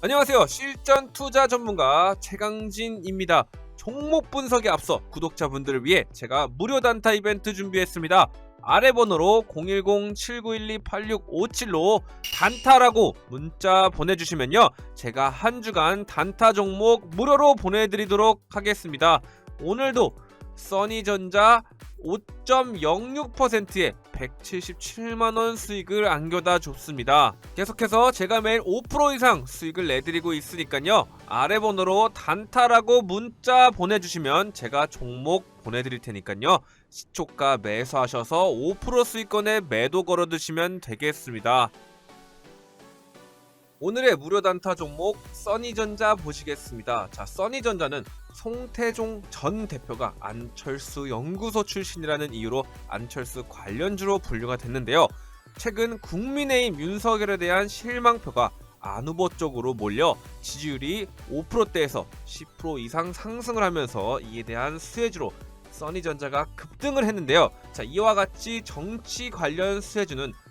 안녕하세요. 실전 투자 전문가 최강진입니다. 종목 분석에 앞서 구독자분들을 위해 제가 무료 단타 이벤트 준비했습니다. 아래 번호로 010-7912-8657로 단타라고 문자 보내주시면요. 제가 한 주간 단타 종목 무료로 보내드리도록 하겠습니다. 오늘도 써니전자 5.06%의 177만원 수익을 안겨다 줬습니다. 계속해서 제가 매일 5% 이상 수익을 내드리고 있으니까요. 아래 번호로 단타라고 문자 보내주시면 제가 종목 보내드릴 테니까요. 시초가 매수하셔서 5% 수익권에 매도 걸어두시면 되겠습니다. 오늘의 무료 단타 종목 써니전자 보시겠습니다. 자, 써니전자는 송태종 전 대표가 안철수 연구소 출신이라는 이유로 안철수 관련주로 분류가 됐는데요. 최근 국민의힘 윤석열에 대한 실망표가 안 후보 쪽으로 몰려 지지율이 5%대에서 10% 이상 상승을 하면서 이에 대한 수혜주로 써니전자가 급등을 했는데요. 자, 이와 같이 정치 관련 수혜주는 급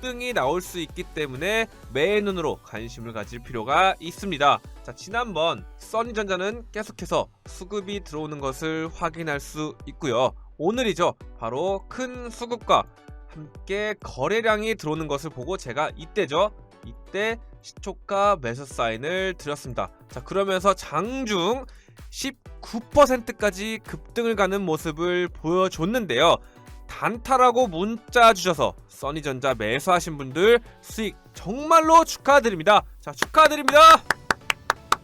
등이 나올 수 있기 때문에 매의 눈으로 관심을 가질 필요가 있습니다. 자, 지난번 써니전자는 계속해서 수급이 들어오는 것을 확인할 수 있고요. 오늘이죠. 바로 큰 수급과 함께 거래량이 들어오는 것을 보고 제가 이때죠. 이때 시초가 매수 사인을 드렸습니다. 자, 그러면서 장중 19%까지 급등을 가는 모습을 보여줬는데요. 단타라고 문자 주셔서 써니전자 매수하신 분들 수익 정말로 축하드립니다. 자, 축하드립니다.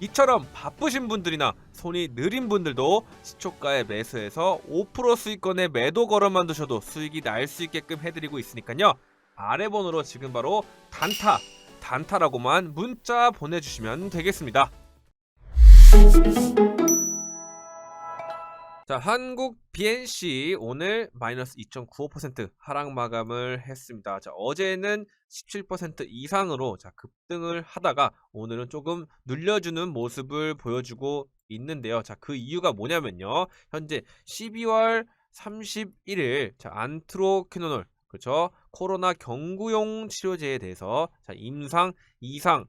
이처럼 바쁘신 분들이나 손이 느린 분들도 시초가에 매수해서 5% 수익권에 매도 걸어만 두셔도 수익이 날 수 있게끔 해드리고 있으니까요. 아래 번호로 지금 바로 단타, 단타라고만 문자 보내주시면 되겠습니다. 자, 한국 BNC 오늘 마이너스 2.95% 하락 마감을 했습니다. 자, 어제는 17% 이상으로 자, 급등을 하다가 오늘은 조금 눌려주는 모습을 보여주고 있는데요. 자, 그 이유가 뭐냐면요. 현재 12월 31일 자, 안트로퀴노놀 그렇죠? 코로나 경구용 치료제에 대해서 자, 임상 이상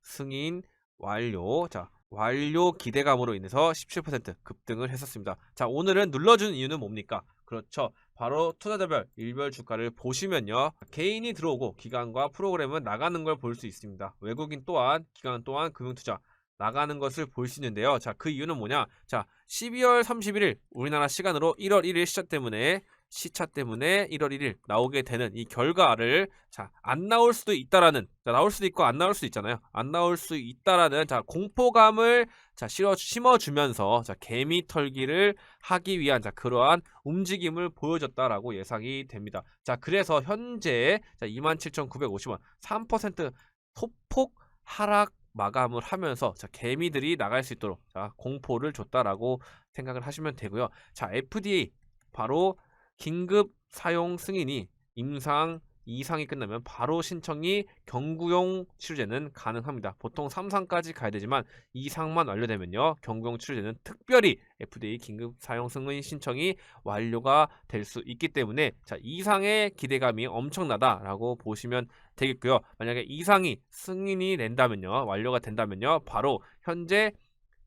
승인 완료. 자, 완료 기대감으로 인해서 17% 급등을 했었습니다. 자, 오늘은 눌러준 이유는 뭡니까? 그렇죠. 바로 투자자별 일별 주가를 보시면요. 개인이 들어오고 기관과 프로그램은 나가는 걸 볼 수 있습니다. 외국인 또한 기관 또한 금융투자 나가는 것을 볼 수 있는데요. 자, 그 이유는 뭐냐? 자, 12월 31일 우리나라 시간으로 1월 1일 시차 때문에 시차 때문에 1월 1일 나오게 되는 이 결과를 자, 안 나올 수도 있다라는 자, 나올 수도 있고 안 나올 수도 있잖아요. 안 나올 수 있다라는 자, 공포감을 자, 실어 심어 주면서 자, 개미 털기를 하기 위한 자, 그러한 움직임을 보여줬다라고 예상이 됩니다. 자, 그래서 현재 자, 27,950원 3% 소폭 하락 마감을 하면서 자, 개미들이 나갈 수 있도록 자, 공포를 줬다라고 생각을 하시면 되고요. 자, FDA 바로 긴급 사용 승인이 임상 이상이 끝나면 바로 신청이 경구용 치료제는 가능합니다. 보통 3상까지 가야 되지만 2상만 완료되면요. 경구용 치료제는 특별히 FDA 긴급 사용 승인 신청이 완료가 될 수 있기 때문에 자, 이상의 기대감이 엄청나다라고 보시면 되겠고요. 만약에 이상이 승인이 된다면요. 완료가 된다면요. 바로 현재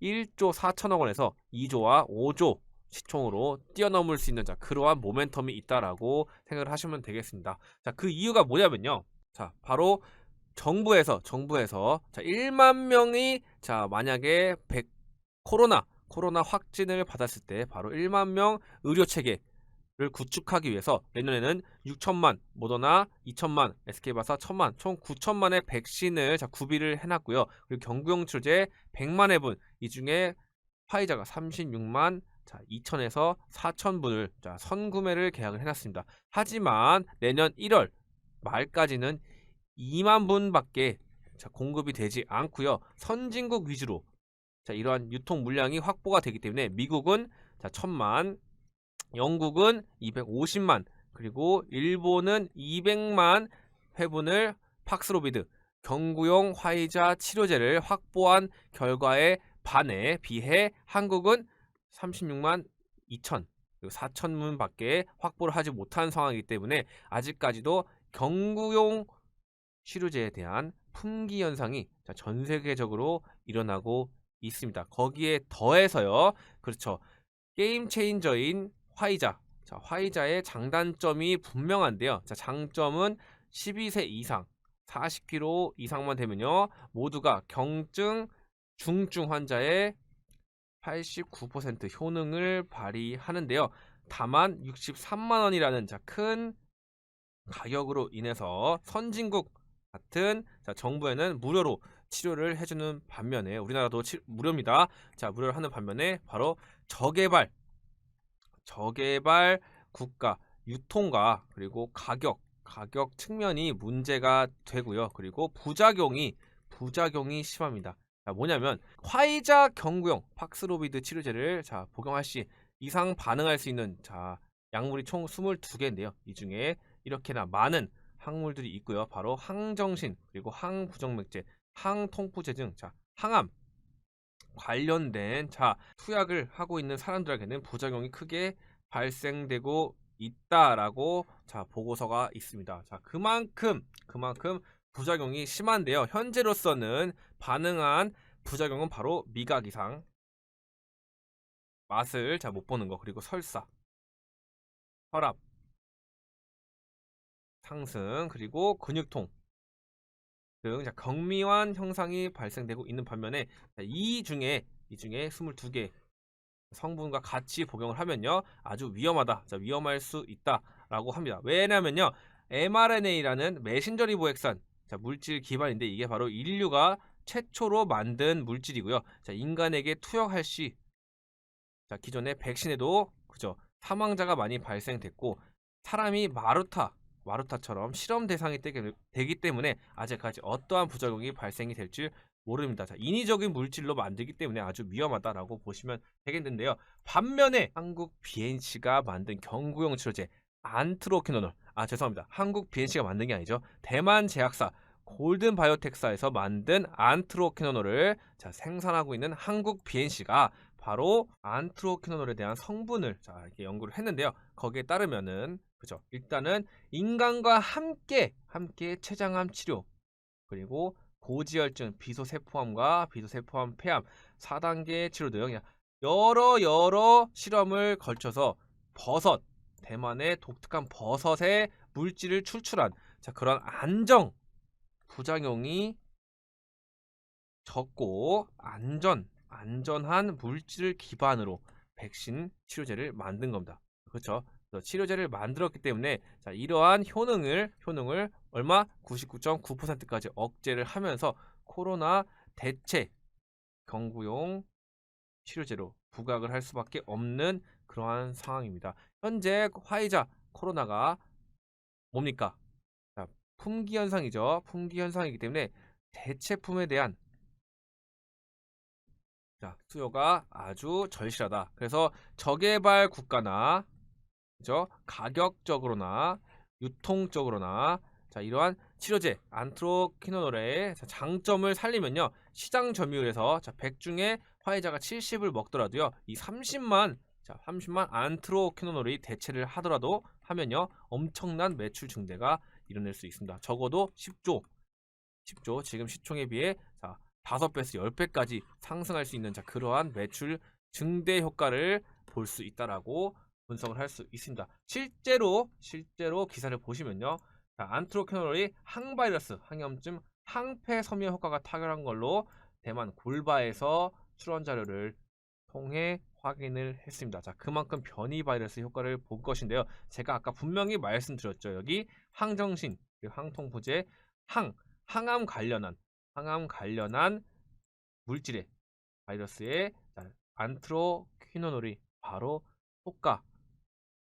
1조 4천억 원에서 2조와 5조 시총으로 뛰어넘을 수 있는 자 그러한 모멘텀이 있다라고 생각을 하시면 되겠습니다. 자 그 이유가 뭐냐면요. 자 바로 정부에서 정부에서 자 1만 명이 자 만약에 100 코로나 코로나 확진을 받았을 때 바로 1만 명 의료 체계 를 구축하기 위해서 내년에는 6천만 모더나 2천만 SK바사 1천만 총 9천만의 백신을 자 구비를 해놨고요. 그리고 경구용 치료제 100만 회분 이 중에 화이자가 36만 자, 2천에서 4천 분을 자, 선구매를 계약을 해놨습니다. 하지만 내년 1월 말까지는 2만 분밖에 자, 공급이 되지 않고요. 선진국 위주로 자, 이러한 유통 물량이 확보가 되기 때문에 미국은 자, 1000만, 영국은 250만, 그리고 일본은 200만 회분을 팍스로비드 경구용 화이자 치료제를 확보한 결과에 반해 비해 한국은 36만 2천 4천 문 밖에 확보를 하지 못한 상황이기 때문에 아직까지도 경구용 치료제에 대한 품귀 현상이 자, 전 세계적으로 일어나고 있습니다. 거기에 더해서요. 그렇죠. 게임 체인저인 화이자. 자, 화이자의 장단점이 분명한데요. 자, 장점은 12세 이상, 40kg 이상만 되면요. 모두가 경증, 중증 환자의 89% 효능을 발휘하는데요. 다만 63만 원이라는 자, 큰 가격으로 인해서 선진국 같은 자, 정부에는 무료로 치료를 해주는 반면에 우리나라도 치- 무료입니다. 자 무료를 하는 반면에 바로 저개발 저개발 국가 유통과 그리고 가격 가격 측면이 문제가 되고요. 그리고 부작용이 부작용이 심합니다. 자, 뭐냐면 화이자 경구용 팍스로비드 치료제를 자 복용할 시 이상 반응할 수 있는 자 약물이 총 22개인데요. 이 중에 이렇게나 많은 항물들이 있고요. 바로 항정신 그리고 항부정맥제, 항통푸제 등 자, 항암 관련된 자 투약을 하고 있는 사람들에게는 부작용이 크게 발생되고 있다라고 자 보고서가 있습니다. 자 그만큼 그만큼 부작용이 심한데요. 현재로서는 반응한 부작용은 바로 미각 이상, 맛을 잘 못 보는 거 그리고 설사, 혈압. 상승 그리고 근육통. 등 자, 경미한 형상이 발생되고 있는 반면에 자, 이 중에 이 중에 22개 성분과 같이 복용을 하면요 아주 위험하다. 자, 위험할 수 있다라고 합니다. 왜냐면요 mRNA라는 메신저 리보액산 자, 물질 기반인데 이게 바로 인류가 최초로 만든 물질이고요 자, 인간에게 투여할 시 자, 기존의 백신에도 그죠 사망자가 많이 발생됐고 사람이 마루타 마루타처럼 실험 대상이 되기 때문에 아직까지 어떠한 부작용이 발생이 될지 모릅니다. 자, 인위적인 물질로 만들기 때문에 아주 위험하다라고 보시면 되겠는데요. 반면에 한국 BNC가 만든 경구용 치료제 안트로키노놀 아 죄송합니다. 한국 BNC가 만든 게 아니죠. 대만 제약사 골든 바이오텍사에서 만든 안트로키노놀을 자, 생산하고 있는 한국 BNC가 바로 안트로키노놀에 대한 성분을 자, 이렇게 연구를 했는데요. 거기에 따르면은 그죠? 일단은 인간과 함께 함께 췌장암 치료 그리고 고지혈증, 비소세포암과 비소세포암 폐암 4단계 치료 등 여러 여러 실험을 걸쳐서 버섯 대만의 독특한 버섯의 물질을 출출한 자 그런 안정 부작용이 적고 안전 안전한 물질을 기반으로 백신 치료제를 만든 겁니다. 그렇죠? 치료제를 만들었기 때문에 자, 이러한 효능을 효능을 얼마 99.9%까지 억제를 하면서 코로나 대체 경구용 치료제로 부각을 할 수밖에 없는 그러한 상황입니다. 현재 화이자 코로나가 뭡니까? 자, 품귀 현상이죠. 품귀 현상이기 때문에 대체품에 대한 자, 수요가 아주 절실하다. 그래서 저개발 국가나 그죠? 가격적으로나 유통적으로나 자, 이러한 치료제 안트로키노놀의 자, 장점을 살리면요. 시장 점유율에서 자, 100 중에 화이자가 70을 먹더라도요. 이 30만 자, 30만 안트로키노놀이 대체를 하더라도 하면요. 엄청난 매출 증대가 일어날 수 있습니다. 적어도 10조 10조 지금 시총에 비해 자, 5배에서 10배까지 상승할 수 있는 자, 그러한 매출 증대 효과를 볼 수 있다라고 분석을 할 수 있습니다. 실제로 실제로 기사를 보시면요. 자, 안트로키놀이 항바이러스, 항염증, 항폐 섬유 효과가 탁월한 걸로 대만 골바에서 출원 자료를 통해 확인을 했습니다. 자, 그만큼 변이 바이러스 효과를 본 것인데요. 제가 아까 분명히 말씀드렸죠. 여기 항정신, 항통부제, 항, 항암 관련한 항암 관련한 물질의 바이러스의 자, 안트로퀴노놀이 바로 효과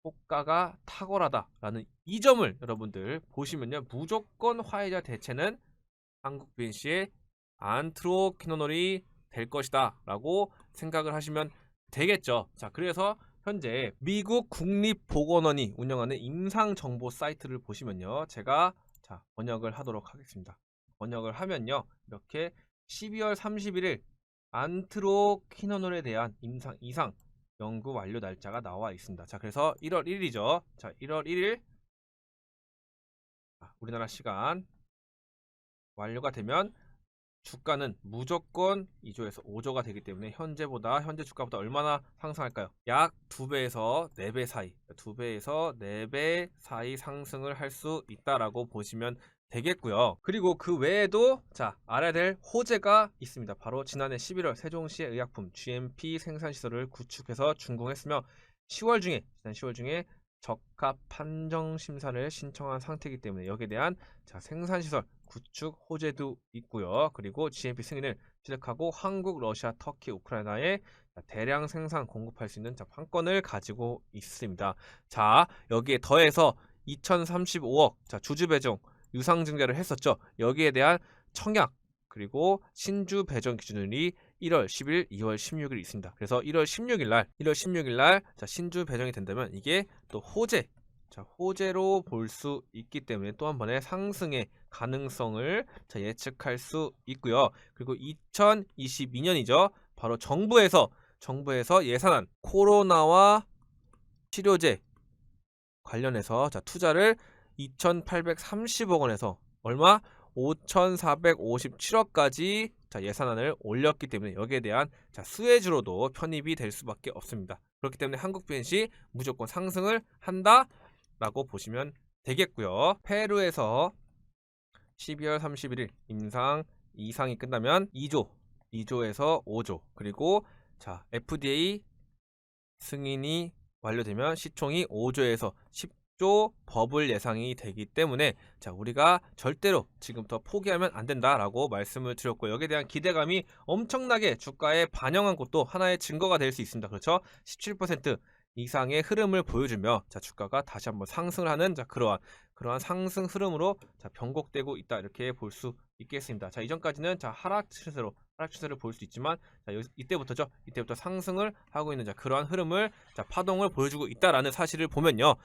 효과가 탁월하다라는 이 점을 여러분들 보시면요 무조건 화이자 대체는 한국 BNC의 안트로퀴노놀이 될 것이다 라고 생각을 하시면 되겠죠. 자 그래서 현재 미국 국립보건원이 운영하는 임상 정보 사이트를 보시면요 제가 자 번역을 하도록 하겠습니다. 번역을 하면요 이렇게 12월 31일 안트로퀴노놀에 대한 임상 이상 연구 완료 날짜가 나와 있습니다. 자, 그래서 1월 1일이죠. 자, 1월 1일 우리나라 시간 완료가 되면 주가는 무조건 2조에서 5조가 되기 때문에 현재보다 현재 주가보다 얼마나 상승할까요? 약 2배에서 4배 사이, 2배에서 4배 사이 상승을 할 수 있다라고 보시면 되겠고요. 그리고 그 외에도 자 알아야 될 호재가 있습니다. 바로 지난해 11월 세종시의 의약품 GMP 생산 시설을 구축해서 준공했으며 10월 중에 지난 10월 중에 적합 판정 심사를 신청한 상태이기 때문에 여기에 대한 자 생산 시설 구축 호재도 있고요. 그리고 GMP 승인을 취득하고 한국, 러시아, 터키, 우크라이나에 대량 생산 공급할 수 있는 자, 판권을 가지고 있습니다. 자, 여기에 더해서 2035억 자, 주주 배정 유상 증자를 했었죠. 여기에 대한 청약 그리고 신주 배정 기준일이 1월 10일, 2월 16일 있습니다. 그래서 1월 16일 날, 1월 16일 날 자, 신주 배정이 된다면 이게 또 호재 자, 호재로 볼 수 있기 때문에 또 한 번의 상승의 가능성을 자, 예측할 수 있고요. 그리고 2022년이죠. 바로 정부에서 정부에서 예산안 코로나와 치료제 관련해서 자, 투자를 2,830억 원에서 얼마 5,457억까지 자, 예산안을 올렸기 때문에 여기에 대한 자, 수혜주로도 편입이 될 수밖에 없습니다. 그렇기 때문에 한국 BNC 무조건 상승을 한다라고 보시면 되겠고요. 페루에서 12월 31일 임상 이상이 끝나면 2조, 2조에서 5조, 그리고 자, FDA 승인이 완료되면 시총이 5조에서 10 조 버블 예상이 되기 때문에 자, 우리가 절대로 지금부터 포기하면 안 된다라고 말씀을 드렸고 여기에 대한 기대감이 엄청나게 주가에 반영한 것도 하나의 증거가 될 수 있습니다. 그렇죠? 17% 이상의 흐름을 보여주며 자, 주가가 다시 한번 상승을 하는 자, 그러한 그러한 상승 흐름으로 자, 변곡되고 있다 이렇게 볼 수 있겠습니다. 자, 이전까지는 자, 하락 추세로 하락 추세를 볼 수 있지만 자, 여기, 이때부터죠. 이때부터 상승을 하고 있는 자, 그러한 흐름을 자, 파동을 보여주고 있다라는 사실을 보면요.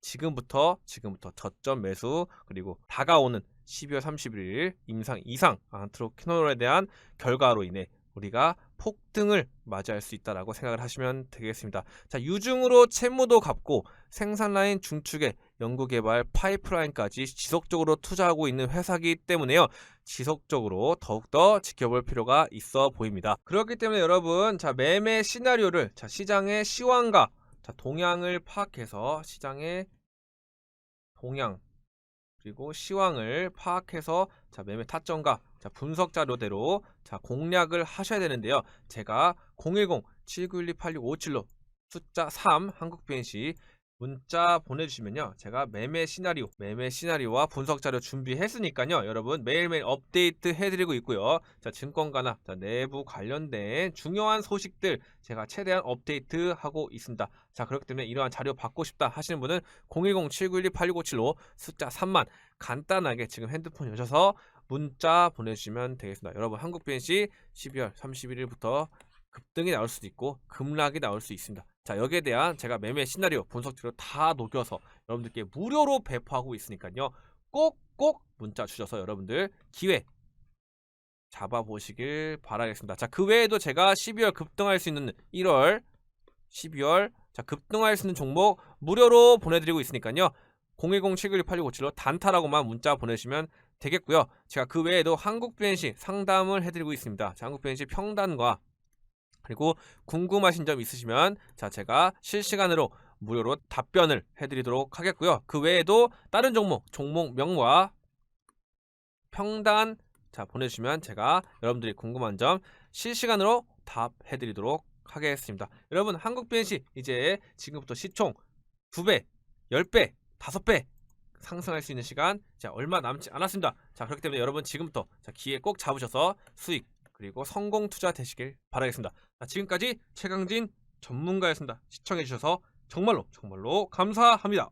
지금부터 지금부터 저점 매수 그리고 다가오는 12월 31일 임상 이상 안트로키놀에 대한 결과로 인해 우리가 폭등을 맞이할 수 있다라고 생각을 하시면 되겠습니다. 자, 유중으로 채무도 갚고 생산 라인 중축에 연구 개발 파이프라인까지 지속적으로 투자하고 있는 회사이기 때문에요. 지속적으로 더욱더 지켜볼 필요가 있어 보입니다. 그렇기 때문에 여러분, 자, 매매 시나리오를 자, 시장의 시황과 자, 동향을 파악해서 시장의 동향 그리고 시황을 파악해서 자, 매매 타점과 자, 분석 자료대로 자, 공략을 하셔야 되는데요. 제가 010-7912-8657로 숫자 3 한국 BNC 문자 보내주시면요. 제가 매매 시나리오, 매매 시나리오와 분석 자료 준비했으니까요. 여러분 매일매일 업데이트 해드리고 있고요. 자, 증권가나 자, 내부 관련된 중요한 소식들 제가 최대한 업데이트 하고 있습니다. 자, 그렇기 때문에 이러한 자료 받고 싶다 하시는 분은 010-7912-8657로 숫자 3만 간단하게 지금 핸드폰 여셔서 문자 보내주시면 되겠습니다. 여러분 한국 BNC 12월 31일부터 급등이 나올 수도 있고 급락이 나올 수 있습니다. 자 여기에 대한 제가 매매 시나리오 분석치로 다 녹여서 여러분들께 무료로 배포하고 있으니까요. 꼭꼭 문자 주셔서 여러분들 기회 잡아보시길 바라겠습니다. 자 그 외에도 제가 12월 급등할 수 있는 1월 12월 자 급등할 수 있는 종목 무료로 보내드리고 있으니까요. 010-791-8657로 단타라고만 문자 보내시면 되겠고요. 제가 그 외에도 한국 BNC 상담을 해드리고 있습니다. 자, 한국 BNC 평단과 그리고 궁금하신 점 있으시면 자 제가 실시간으로 무료로 답변을 해드리도록 하겠고요. 그 외에도 다른 종목 종목명과 평단 자 보내주시면 제가 여러분들이 궁금한 점 실시간으로 답해드리도록 하겠습니다. 여러분 한국 BNC 이제 지금부터 시총 2배, 10배, 5배 상승할 수 있는 시간 자 얼마 남지 않았습니다. 자 그렇기 때문에 여러분 지금부터 자 기회 꼭 잡으셔서 수익 그리고 성공 투자 되시길 바라겠습니다. 자, 지금까지 최강진 전문가였습니다. 시청해주셔서 정말로 정말로 감사합니다.